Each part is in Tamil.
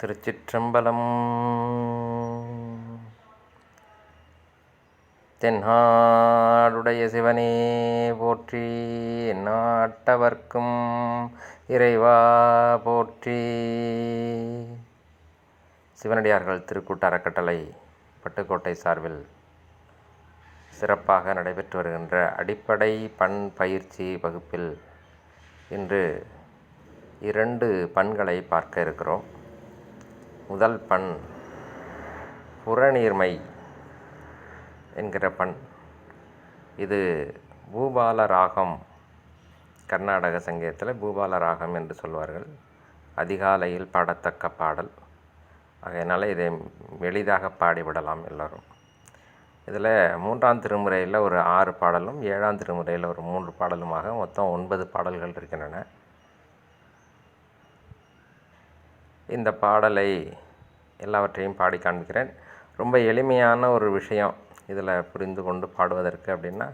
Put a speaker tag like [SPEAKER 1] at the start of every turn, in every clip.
[SPEAKER 1] திருச்சிற்றம்பலம். தென்னாடுடைய சிவனே போற்றி நாட்டவர்க்கும் இறைவா போற்றி. சிவனடியார்கள் திருக்கூட்ட அறக்கட்டளை பட்டுக்கோட்டை சார்பில் சிறப்பாக நடைபெற்று வருகின்ற அடிப்படை பண் பயிற்சி வகுப்பில் இன்று இரண்டு பண்களை பார்க்க இருக்கிறோம். முதல் பண் புறநீர்மை என்கிற பண். இது பூபால ராகம் கர்நாடக சங்கீதத்தில் பூபால ராகம் என்று சொல்வார்கள். அதிகாலையில் பாடத்தக்க பாடல். ஆகையினால் இதை எளிதாக பாடிவிடலாம் எல்லோரும். இதில் மூன்றாம் திருமுறையில் ஒரு ஆறு பாடலும் ஏழாம் திருமுறையில் ஒரு மூன்று பாடலுமாக மொத்தம் ஒன்பது பாடல்கள் இருக்கின்றன. இந்த பாடலை எல்லாவற்றையும் பாடி காண்பிக்கிறேன். ரொம்ப எளிமையான ஒரு விஷயம் இதில் புரிந்து கொண்டு பாடுவதற்கு அப்படின்னா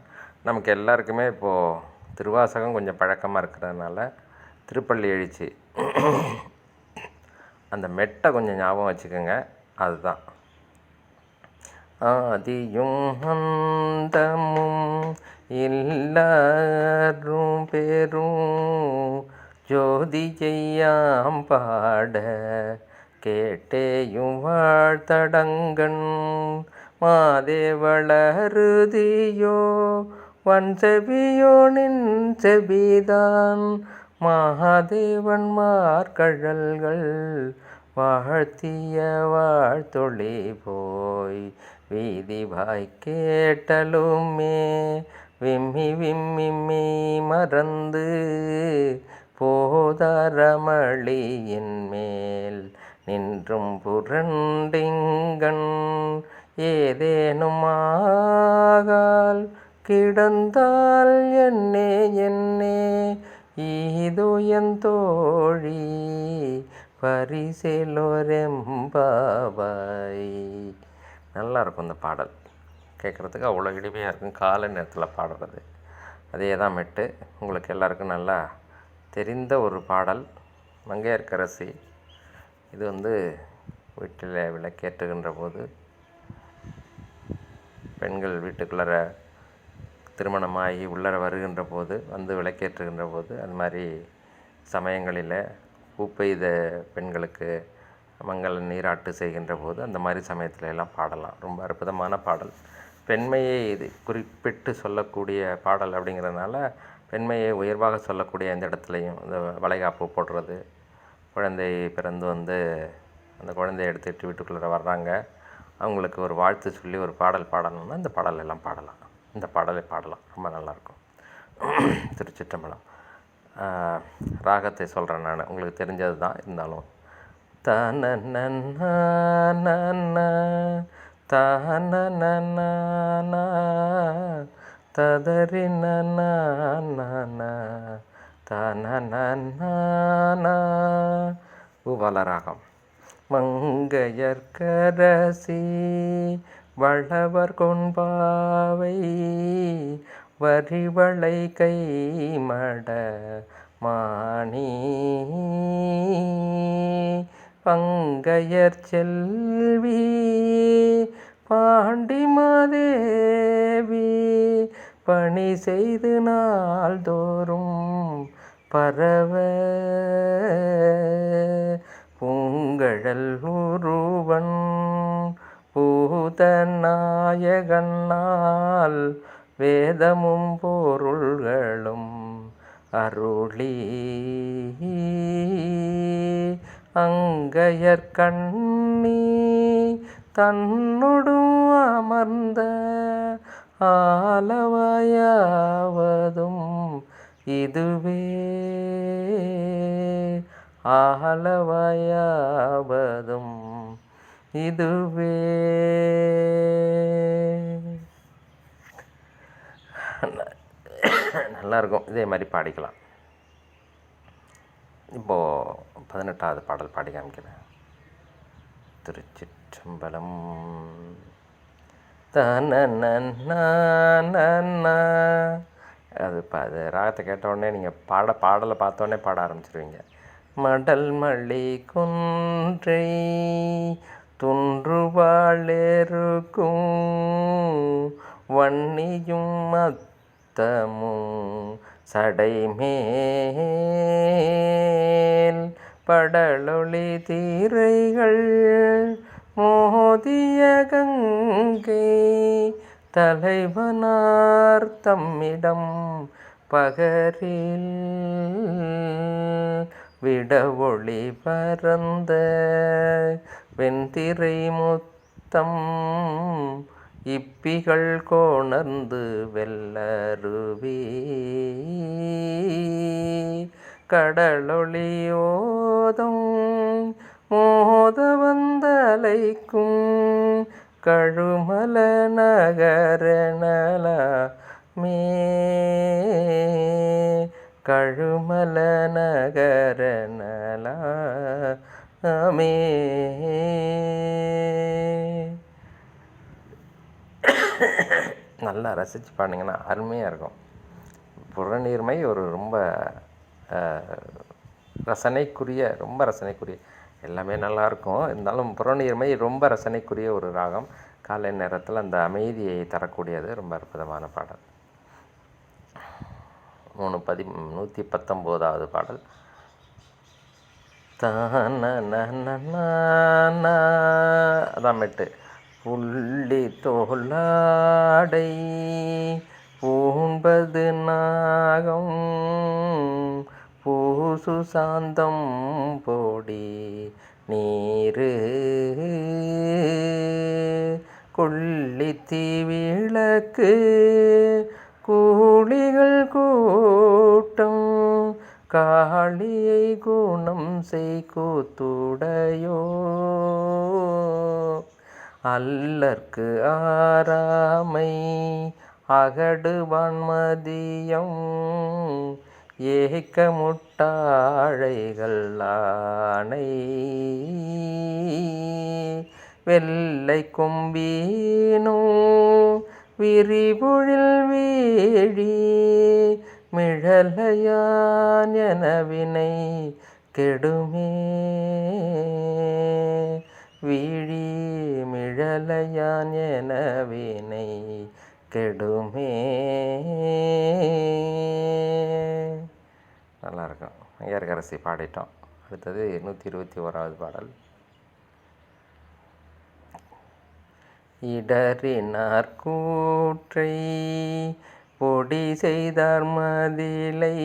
[SPEAKER 1] நமக்கு எல்லாருக்குமே இப்போது திருவாசகம் கொஞ்சம் பழக்கமாக இருக்கிறதுனால திருப்பள்ளி எழுச்சி அந்த மெட்டை கொஞ்சம் ஞாபகம் வச்சுக்கோங்க அதுதான். ஆதியும் அந்தமும் எல்லாரும் பெரும் ஜோதிஜெய்யாம் பாட கேட்டேயும் வாழ்த்தடங்கண் மாதேவளருதியோ வன் செவியோ நின் செபிதான் மகாதேவன் மார்கழல்கள் வாழ்த்திய வாழ்த்தொழி போய் வீதி வாய் கேட்டலுமே விம்மி விம்மி மறந்து போதரமளியின் மேல் நின்றும் புரண்டிங்கண் ஏதேனும் ஆகால் கிடந்தால் என்னே என்னே ஈதுயன் தோழி பரிசெலோரெம்பாவாய் நல்லா இருக்கும் இந்த பாடல். கேட்குறதுக்கு அவ்வளோ இனிமையாக இருக்கும். காலை நேரத்தில் பாடுறது. அதே தான் மெட்டு. உங்களுக்கு எல்லாருக்கும் நல்லா தெரிந்த ஒரு பாடல் மங்கையர்க்கரசி. இது வந்து வீட்டில் விளக்கேற்றுகின்ற போது பெண்கள் வீட்டுக்குள்ளார திருமணமாகி உள்ளர வருகின்ற போது வந்து விளக்கேற்றுகின்ற போது அது மாதிரி சமயங்களில் பூப்பெய்த பெண்களுக்கு மங்கள நீராட்டு செய்கின்ற போது அந்த மாதிரி சமயத்தில் எல்லாம் பாடலாம். ரொம்ப அற்புதமான பாடல். பெண்மையை இது குறிப்பிட்டு சொல்லக்கூடிய பாடல் அப்படிங்கிறதுனால பெண்மையை உயர்வாக சொல்லக்கூடிய அந்த இடத்துலையும் இந்த வளைகாப்பு போடுறது. குழந்தை பிறந்து வந்து அந்த குழந்தைய எடுத்துட்டு வீட்டுக்குள்ளே வர்றாங்க. அவங்களுக்கு ஒரு வாழ்த்து சொல்லி ஒரு பாடல் பாடணும்னா இந்த பாடல் எல்லாம் பாடலாம். இந்த பாடலை பாடலாம். ரொம்ப நல்லாயிருக்கும். திருச்சிற்றம்பலம். ராகத்தை சொல்கிறேன் நான். உங்களுக்கு தெரிஞ்சது தான் இருந்தாலும். தன தன தன ததரி ராகம் மங்கையர்கரசி வளவர் கொண்பாவை வரிவளை கை மட மாணி. பங்கையர் செல்வி பாண்டிமாதேவி பணி செய்து நாள்தோறும் பரவ. பூங்கழல் உருவன் பூதநாயகனால் வேதமும் பொருள்களும் அருளி. அங்கையற்கண்ணி தன்னொடும் அமர்ந்த ஆலவாயாவதும் இதுவே. ஆலவாயாவதும் இதுவே. நல்லாயிருக்கும். இதே மாதிரி பாடிக்கலாம். இப்போது பதினெட்டாவது பாடல் பாடி காமிக்கிறேன் திருச்சிற்றம்பலம். அது இப்போ அது ராகத்தை கேட்ட உடனே நீங்கள் பாட பாடலை பார்த்தோன்னே பாட ஆரம்பிச்சிருவீங்க. மடல் மல்லி குன்றை துன்றுவாழெருக்கும் வன்னியும் மத்தமும் சடைமேல் படலொளி தீரைகள் மோதிய கங்கை தலைவனார் தம்மிடம் பகரில் விடவொளி பரந்த வெண்திரை முத்தம் இப்பிகள் கோணர்ந்து வெல்லருவி கடலொளியோதும் மோத வந்தலைக்கும் கழுமல நகரணல மே. கழுமல நகரணல மே. நல்லா ரசித்து பாடிங்கன்னா அருமையாக இருக்கும். புறநீர்மை ஒரு ரொம்ப ரசனைக்குரிய ரொம்ப ரசனைக்குரிய எல்லாமே நல்லாயிருக்கும். இருந்தாலும் புறநீர்மை ரொம்ப ரசனைக்குரிய ஒரு ராகம். காலை நேரத்தில் அந்த அமைதியை தரக்கூடியது ரொம்ப அற்புதமான பாடல். மூணு பதி நூற்றி பத்தொம்போதாவது பாடல். அதான் மெட்டு. புள்ளி தோளாடை பூண்பது நாகம். பூசு சாந்தம் போடி நீரு. கொள்ளித்தி விளக்கு கூலிகள் கூட்டம் காளியை குணம் செய் கூத்துடையோ அல்லற்கு ஆராமை அகடு வன்மதியம் ஏக முட்டாழைகள் ஆனை. வெள்ளை கொம்பீனோ விரிபொழில் வேழி மிழலையான் எனவினை கெடுமே. வீழி மிழலையான் எனவினை கெடுமே. நல்லாயிருக்கும். ஐயர்கரசி பாடிட்டோம். அடுத்தது நூற்றி இருபத்தி ஓராவது பாடல். இடறினார் கூற்றை பொடி செய்தார் மதிலை.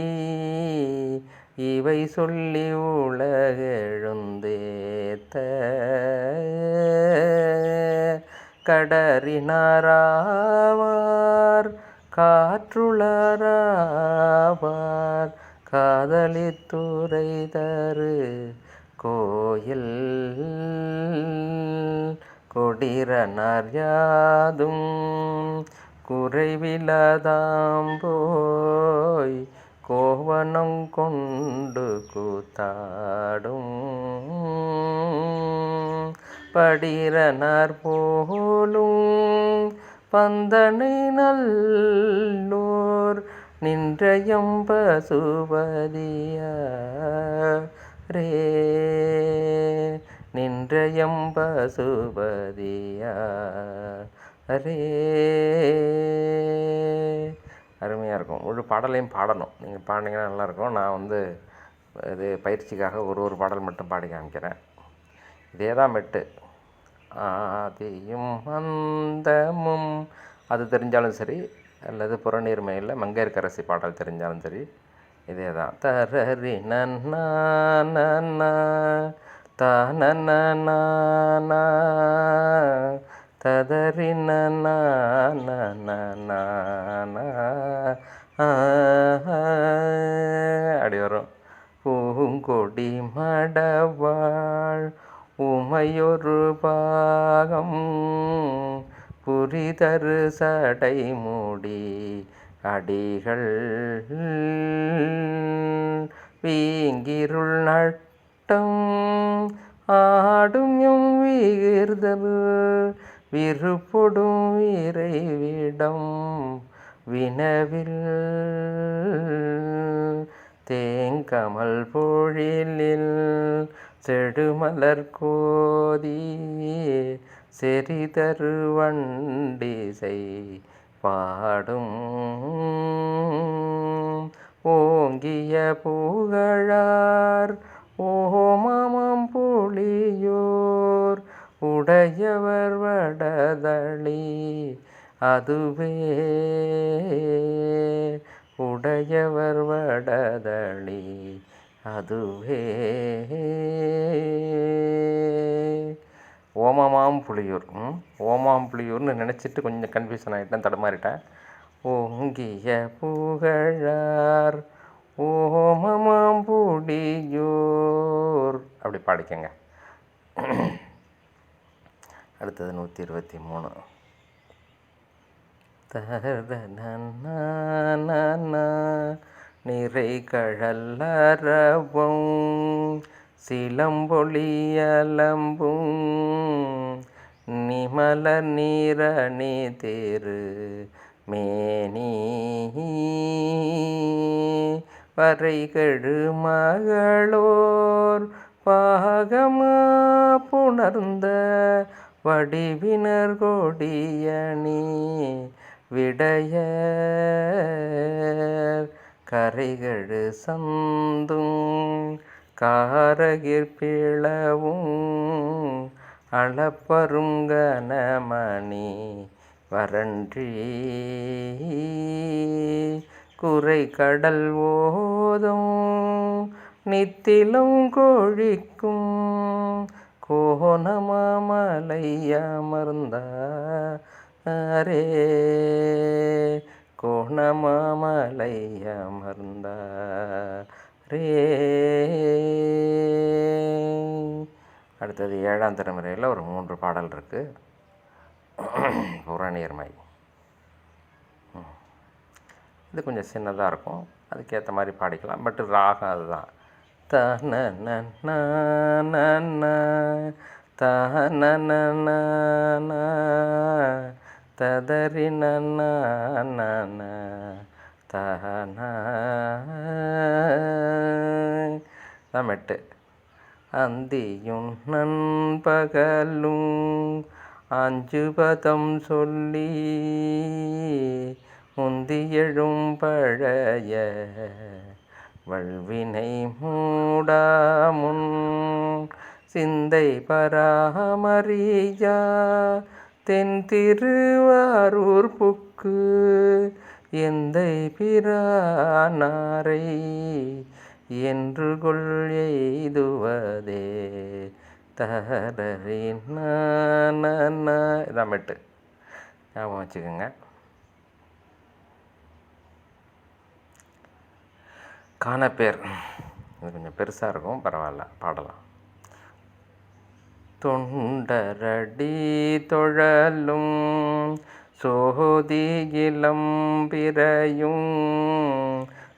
[SPEAKER 1] இவை சொல்லி உலகெழுந்தேத்த. கடறினாராவார். காற்றுளராவார். காதலித்துறை தரு கோயில். கொடிரனார் யாதும் குறைவிலதாம் போய் கோவனம் கொண்டு கூத்தாடும். படிரனார் போலும் பந்தனை நல்லோர் நின்றயம் பசுபதியா ரே நின்றயம் ரே அருமையாக இருக்கும். முழு பாடலையும் பாடணும். நீங்கள் பாடினீங்கன்னா நல்லாயிருக்கும் நான் வந்து இது பயிற்சிக்காக ஒரு ஒரு பாடல் மட்டும் பாடி காமிக்கிறேன். இதே தான் மெட்டு. ஆதியும் அந்தமும் அது தெரிஞ்சாலும் சரி அல்லது புறநீர்மையில் மங்கையர்கரசி பாடல் தெரிஞ்சாலும் சரி இதே தான் தரரி நன்னா ந ததறி நன்னா அப்படி வரும் பூங்கொடி மடவாள் உமையொரு பாகம் புரிதரு சடை மூடி அடிகள் வீங்கிருள் நட்டம் ஆடும் எம் வீர்தல் விருப்படும் விரைவிடம் வினவில் தேங்கமல் பொழிலில் செடுமலர் கோதி செறிதரு வண்டிசை பாடும். ஓங்கிய புகழார் ஓமமம் புளியோர் உடையவர் வடதளி அதுவே. உடையவர் வடதளி அதுவே. ஓமாமாம் புளியூர் ம், ஓமாம் புளியூர்னு நினச்சிட்டு கொஞ்சம் கன்ஃபியூஷன் ஆகிட்டேன் தடுமாறிட்டேன். ஓங்கிய புகழார் ஓமமாம் புலியூர். அப்படி பாடிக்கங்க. அடுத்தது நூற்றி இருபத்தி மூணு தரத நன்னா நிறைகழல்லறவும் சிலம்பொழியலம்பும் நிமல நீரணி தேரு மேனி வரைகழு மகளோர் பாகமா புணர்ந்த வடிவினர் கொடியணி விடைய கரைகழு சந்தும் காரகிர் பிளவும் அளப்பரும் கனமணி குறை கடல் ஓதும் நித்திலும் கோழிக்கும் கோணமாமலை அமர்ந்தாரே. கோணமாமலை அமர்ந்தாரே அடுத்தது ஏழாம் திறமுறையில் ஒரு மூன்று பாடல் இருக்குது புறநீர்மை இது கொஞ்சம் சின்னதாக இருக்கும். அதுக்கேற்ற மாதிரி பாடிக்கலாம். பட் ராகம் அதுதான். தன தன ததறி நன தன தான் மெட்டு அந்தியும் நண்பகலும் அஞ்சு பதம் சொல்லி முந்தியழும் பழைய வல்வினை மூடாமுன் சிந்தை பராமரியா தென் திருவாரூர் புக்கு. எந்தை பிரானாரை என்று கொள் எய்துவதே. தரறி இதான் மெட்டு ஞாபகம் வச்சுக்கோங்க. காணப்பேர். இது கொஞ்சம் பெருசாக இருக்கும். பரவாயில்ல. பாடலாம். தொண்டரடி தொழலும் சோதி இளம்பிரையும்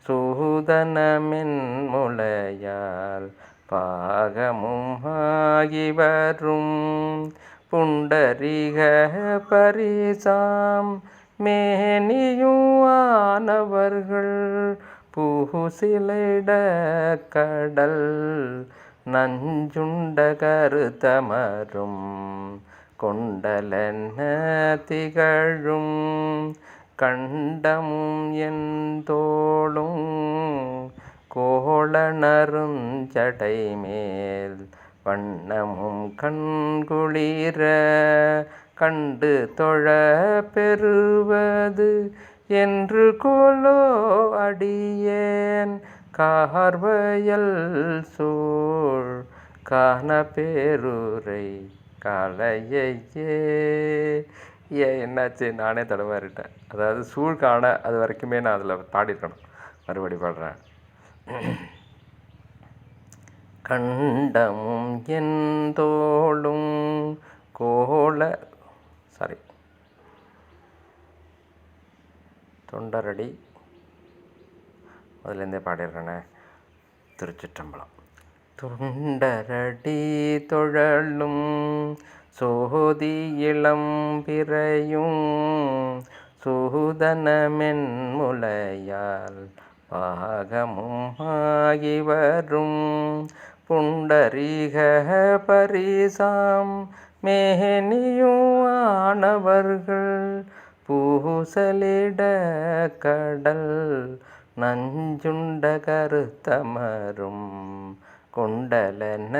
[SPEAKER 1] சூதனமென் முளையால் பாகமும் ஆகி வரும். புண்டரிக பரிசாம் மேனியும் ஆனவர்கள் பூசிலிட கடல் நஞ்சுண்ட கருத்தமரும் கொண்டலென்ன திகழும் கண்டமும் என் தோளும் கோளணருஞ்சடை மேல் வண்ணமும் கண்குளிர கண்டு தொழ பெறுவது என்று கோலோ அடியேன். கார்வயல் சூழ் காண பேருரை காலையே ஏ என்னாச்சு? நானே தடவாறிட்டேன் அதாவது சூழ் காண அது வரைக்குமே நான் அதில் பாடிருக்கணும். மறுபடி பாடுறேன். கண்டமும் எந்தோளும் கோல சாரி தொண்டரடி அதுலேருந்தே பாடிடுறேனே திருச்சிற்றம்பலம். துண்டரடி தொழலும் சோதி இளம்பிறையும் சூதனமென் முலையால் பாகமும் ஆகி வரும். புண்டரீக பரிசாம் மேனியும் ஆனவர்கள் பூசலிட கடல் நஞ்சுண்ட கருத்தமரும் கொண்டலன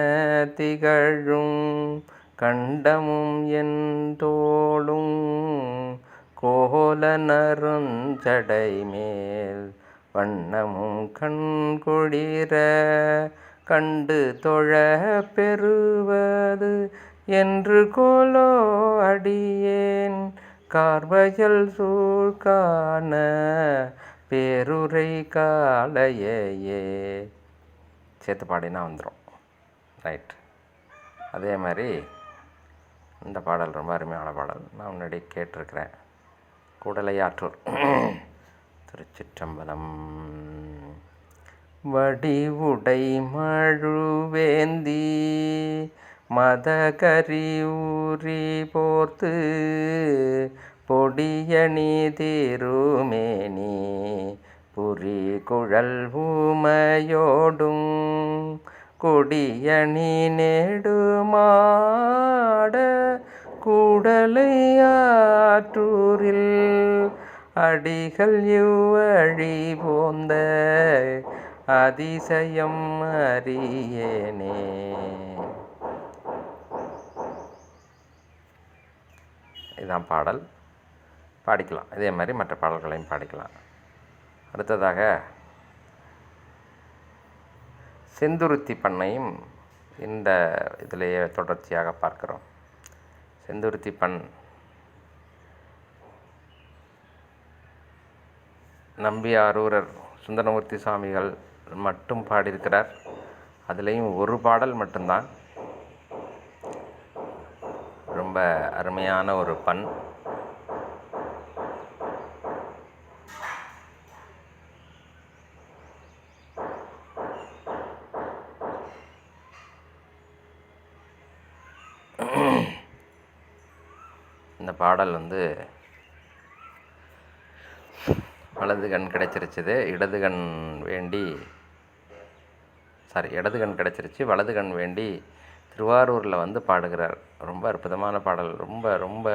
[SPEAKER 1] திகழும் கண்டமும் என் தோளும் கோல நருஞ்சடை மேல் வண்ணமும் கண்குளிர கண்டு தொழ பெறுவது என்று கோலோ அடியேன். கார்வயல் சூழ்கான பேருரை காலையே சேர்த்து பாடினா வந்துடும் ரைட் அதே மாதிரி இந்த பாடல் ரொம்ப அருமையான பாடல். நான் முன்னாடி கேட்டிருக்கிறேன். கூடலையாற்றூர். திருச்சிற்றம்பலம். வடிவுடை மழுவேந்தி. மதகரி ஊறி போர்த்து. பொடியணி திருமேனி புரி குழல் ஊமையோடும் கொடியணி நெடுமாட கூடலை ஆற்றூரில் அடிகள் இவ்வழி போந்த அதிசயம் அறியேனே. இதுதான் பாடல். பாடிக்கலாம். இதே மாதிரி மற்ற பாடல்களையும் பாடிக்கலாம். அடுத்ததாக செந்துருத்தி பண்ணையும் இந்த இதிலேயே தொடர்ச்சியாக பார்க்குறோம். செந்துருத்தி பண் நம்பியாரூரர் சுந்தரமூர்த்தி சுவாமிகள் மட்டும் பாடியிருக்கிறார். அதுலேயும் ஒரு பாடல் மட்டும்தான். ரொம்ப அருமையான ஒரு பண். இந்த பாடல் வந்து வலது கண் கிடச்சிருச்சுது இடது கண் வேண்டி சாரி இடது கண் கிடச்சிருச்சு வலது கண் வேண்டி திருவாரூரில் வந்து பாடுகிறார். ரொம்ப அற்புதமான பாடல். ரொம்ப ரொம்ப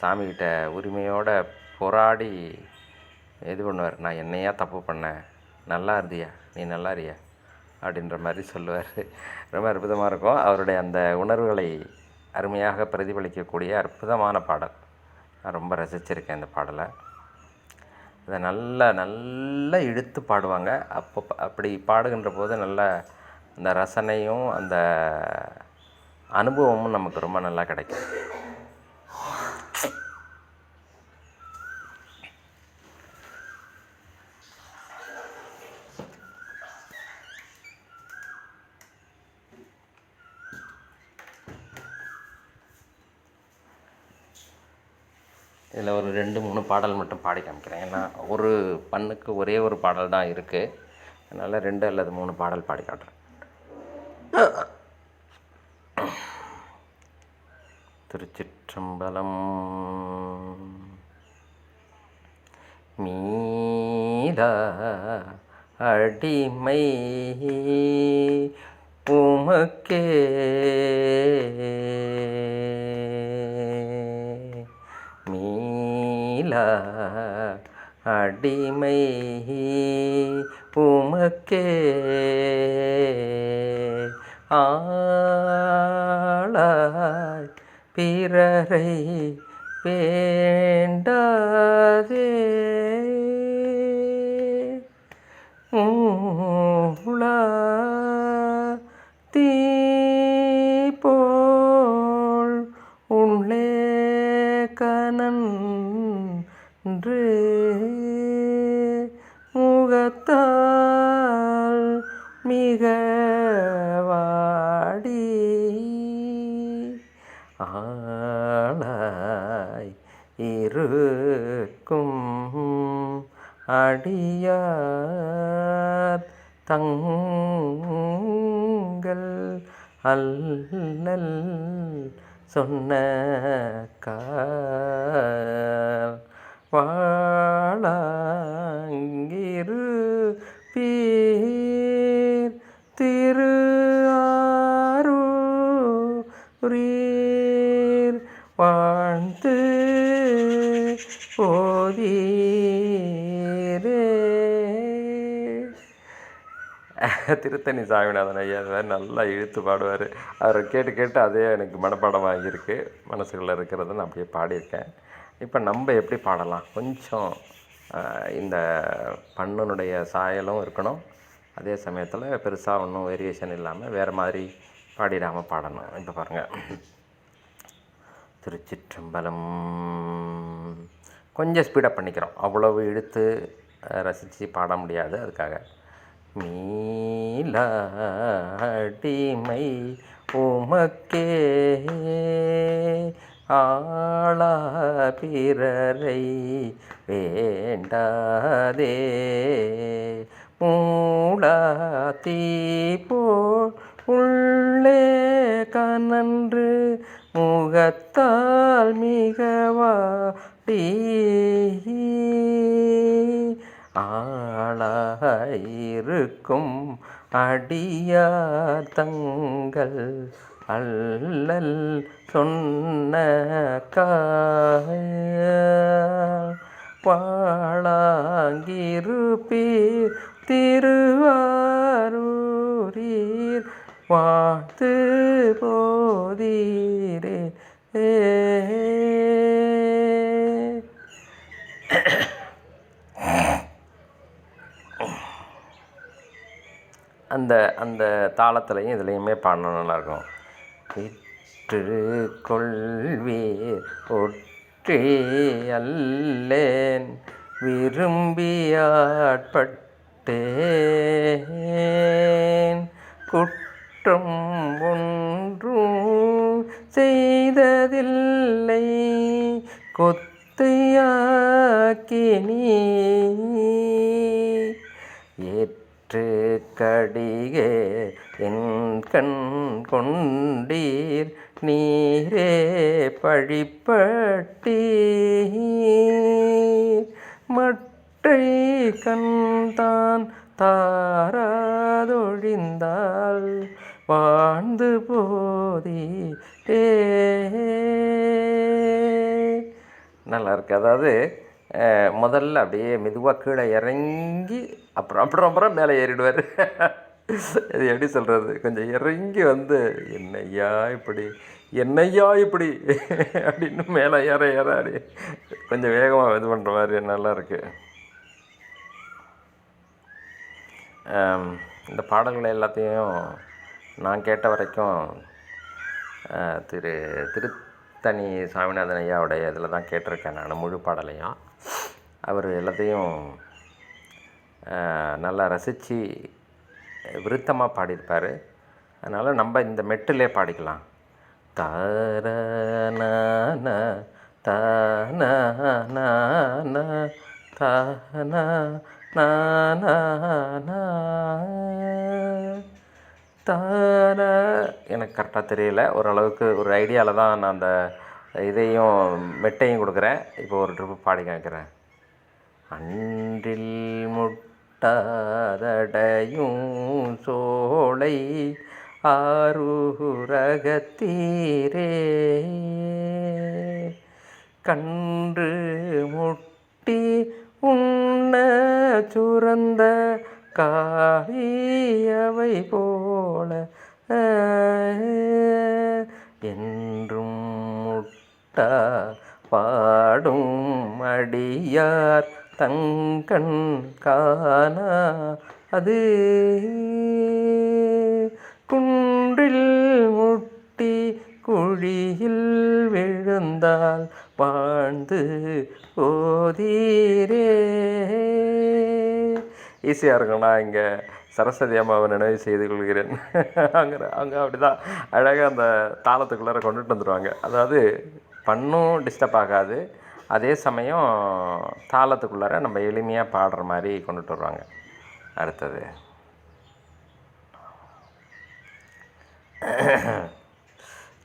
[SPEAKER 1] சாமிக்கிட்ட உரிமையோட போராடி இது பண்ணுவார். நான் என்னையா தப்பு பண்ணேன்? நல்லா இருந்தியா? நீ நல்லா இருக்கியா? அப்படின்ற மாதிரி சொல்லுவார். ரொம்ப அற்புதமாக இருக்கும். அவருடைய அந்த உணர்வுகளை அருமையாக பிரதிபலிக்கக்கூடிய அற்புதமான பாடல். நான் ரொம்ப ரசிச்சிருக்கேன் இந்த பாடலை. இதை நல்லா நல்லா இழுத்து பாடுவாங்க. அப்போ அப்படி பாடுகின்ற போது நல்ல அந்த ரசனையும் அந்த அனுபவமும் நமக்கு ரொம்ப நல்லா கிடைக்கும். இதில் ஒரு ரெண்டு மூணு பாடல் மட்டும் பாடி காமிக்கிறேன். ஏன்னா ஒரு பண்ணுக்கு ஒரே ஒரு பாடல் தான் இருக்குது அதனால் ரெண்டு அல்லது மூணு பாடல் பாடி காட்டுறேன். திருச்சிற்றம்பலம் மீதா அடிமை உமக்கே அடிமை உமக்கே ஆளாய் பிறரை வேண்டாதே. அடியார் தங்கள் அல்லல் சொன்ன கால் வாழாங்கிரு பீர் திருத்தணி சாமிநாதன் ஐயா அது நல்லா இழுத்து பாடுவார். அவரை கேட்டு கேட்டு அதே எனக்கு மனப்பாடம் ஆகியிருக்கு. மனசுக்குள்ளே இருக்கிறத நான் அப்படியே பாடியிருக்கேன். இப்போ நம்ம எப்படி பாடலாம்? கொஞ்சம் இந்த பண்ணனுடைய சாயலும் இருக்கணும். அதே சமயத்தில் பெருசாக ஒன்றும் வேரியேஷன் இல்லாமல் வேறு மாதிரி பாடிடாமல் பாடணும். இப்போ பாருங்கள் திருச்சிற்றம்பலம். கொஞ்சம் ஸ்பீடப் பண்ணிக்கிறோம். அவ்வளவு இழுத்து ரசித்து பாட முடியாது அதுக்காக. மீளாடிமை உமக்கே. ஆளா பிறரை வேண்டாதே. மூடா தீபோ உள்ளே கனன்று முகத்தால் மிகவா தீ ஆளாயிருக்கும் அடியார் தங்கள் அல்லல் சொன்ன பாழாங்கிருப்பீர் திருவாரூரீர் வாழ்த்து போதீரே. அந்த அந்த தாளத்துலையும் இதுலேயுமே பாடணும் நல்லாயிருக்கும். விற்று கொள்வே ஒற்றே அல்லேன் விரும்பியாட்பட்டேன். குற்றம் ஒன்றும் செய்ததில்லை கொத்தையாக்கி நீ கற்று கடிகே என் கண் கொண்டீர் நீரே பழிப்பட்டீர். மட்டை கண்தான் தாராதொழிந்தால் வாழ்ந்து போதீரே நல்லா இருக்கு. அதாவது முதல்ல அப்படியே மெதுவாக கீழே இறங்கி அப்புறம் அப்புறம் அப்புறம் மேலே ஏறிடுவார். இது எப்படி சொல்கிறது கொஞ்சம் இறங்கி வந்து என்னையா இப்படி? என்னய்யா இப்படி? அப்படின்னு மேலே ஏற ஏற அப்படி கொஞ்சம் வேகமாக இது பண்ணுற மாதிரி நல்லா இருக்குது இந்த பாடல்களை எல்லாத்தையும் நான் கேட்ட வரைக்கும் திரு திருத்தணி சாமிநாதன் ஐயாவுடைய இதில் தான் கேட்டிருக்கேன் நான் முழு பாடலையும். அவர் எல்லாத்தையும் நல்லா ரசித்து விருத்தமாக பாடியிருப்பார். அதனால் நம்ம இந்த மெட்டிலே பாடிக்கலாம். தார நான தான தான எனக்கு கரெக்டாக தெரியல. ஓரளவுக்கு ஒரு ஐடியாவில் தான் நான் அந்த இதையும் மெட்டையும் கொடுக்குறேன். இப்போ ஒரு ட்ரிப்பு பாடி காமிக்கிறேன். அன்றில் முட்டாதடையும் சோலை ஆரூரகத்தீரே கன்று முட்டி உண்ண சுரந்த காளியவை போல என்றும் பாடும் அடியார் தங்கண் காணா. அது குன்றில் முட்டி குழியில் விழுந்தால் வாழ்ந்து ஓதீரே ஈஸியாக இருக்கும். நான் இங்கே சரஸ்வதி அம்மாவை நினைவு செய்து கொள்கிறேன். அங்கே அங்கே அப்படி தான் அழகாக அந்த தாளத்துக்குள்ளார கொண்டுட்டு வந்துடுவாங்க அதாவது பண்ணும் டிஸ்டர்ப் ஆகாது. அதே சமயம் தாளத்துக்குள்ளார நம்ம எளிமையாக பாடுற மாதிரி கொண்டுட்டு வருவாங்க. அடுத்தது.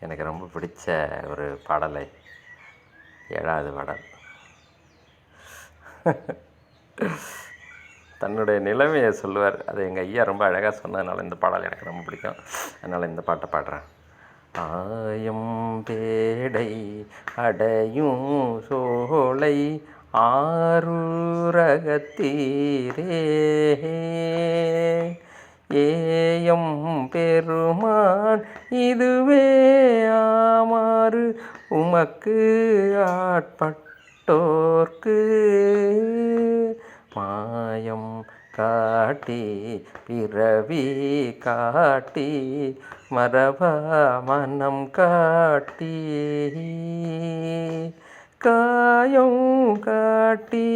[SPEAKER 1] எனக்கு ரொம்ப பிடிச்ச ஒரு பாடலை. ஏழாவது பாடல். தன்னுடைய நிலைமையை சொல்லுவார். அது எங்கள் ஐயா ரொம்ப அழகாக சொன்னதுனால இந்த பாடல் எனக்கு ரொம்ப பிடிக்கும். அதனால் இந்த பாட்டை பாடுறேன். ஆயம் பேடை அடையும் சோலை ஆரூரகத்தீரே. ஏயம் பெருமான் இதுவே ஆமாறு உமக்கு ஆட்பட்டோர்க்கு. மாயம் காட்டி பிறவி காட்டி மரபா மனம் காட்டி காயம் காட்டி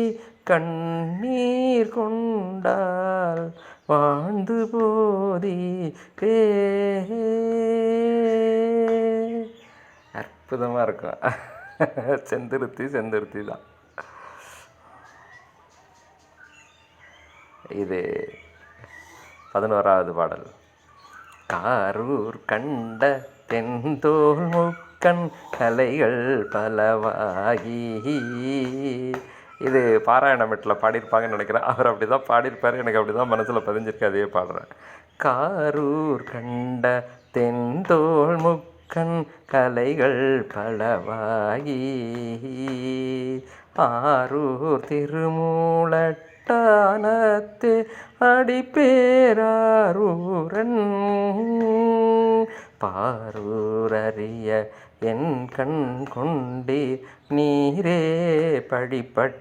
[SPEAKER 1] கண்ணீர் கொண்டால் வாழ்ந்து போதி ரே அற்புதமாக இருக்கும். செந்திருத்தி செந்திருத்தி தான். இது பதினோராவது பாடல். காரூர் கண்ட தென்தோல் முக்கண் கலைகள் பலவாகி. இது பாராயணமெட்டில் பாடியிருப்பாங்கன்னு நினைக்கிறேன். அவர் அப்படி தான் பாடியிருப்பார். எனக்கு அப்படி தான் மனசில் பதிஞ்சிருக்கு அதே பாடுறேன் காரூர் கண்ட தென்தோல் முக்கண் கலைகள் பலவாகி. ஆரூர் திருமூலட்டானத்து அடிப்பேரூரன் பாரூரறிய என் கண் கொண்டி நீரே படிப்பட்டீர்.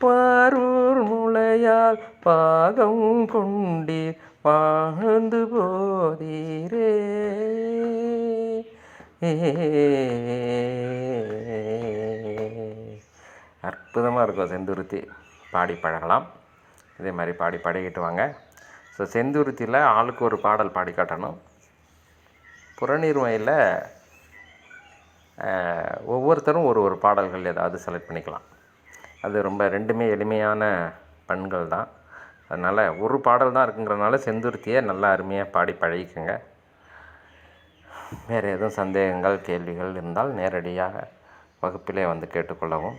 [SPEAKER 1] பாரூர் முளையால் பாகம் கொண்டீர் வாழ்ந்து போதீரே. ஏ அற்புதமாக இருக்கும் செந்துருத்தி பாடி பழகலாம். இதே மாதிரி பாடி பழகிட்டு வாங்க. ஸோ செந்துருத்தியில் ஆளுக்கு ஒரு பாடல் பாடி காட்டணும். புறநீர்மையில் ஒவ்வொருத்தரும் ஒரு ஒரு பாடல்கள் ஏதாவது செலக்ட் பண்ணிக்கலாம். அது ரொம்ப ரெண்டுமே எளிமையான பண்கள் தான். அதனால் ஒரு பாடல் தான் இருக்குங்கிறனால செந்துருத்தியை நல்லா அருமையாக பாடி பழகிக்கோங்க. வேறு எதுவும் சந்தேகங்கள் கேள்விகள் இருந்தால் நேரடியாக வகுப்பிலே வந்து கேட்டுக்கொள்ளவும்.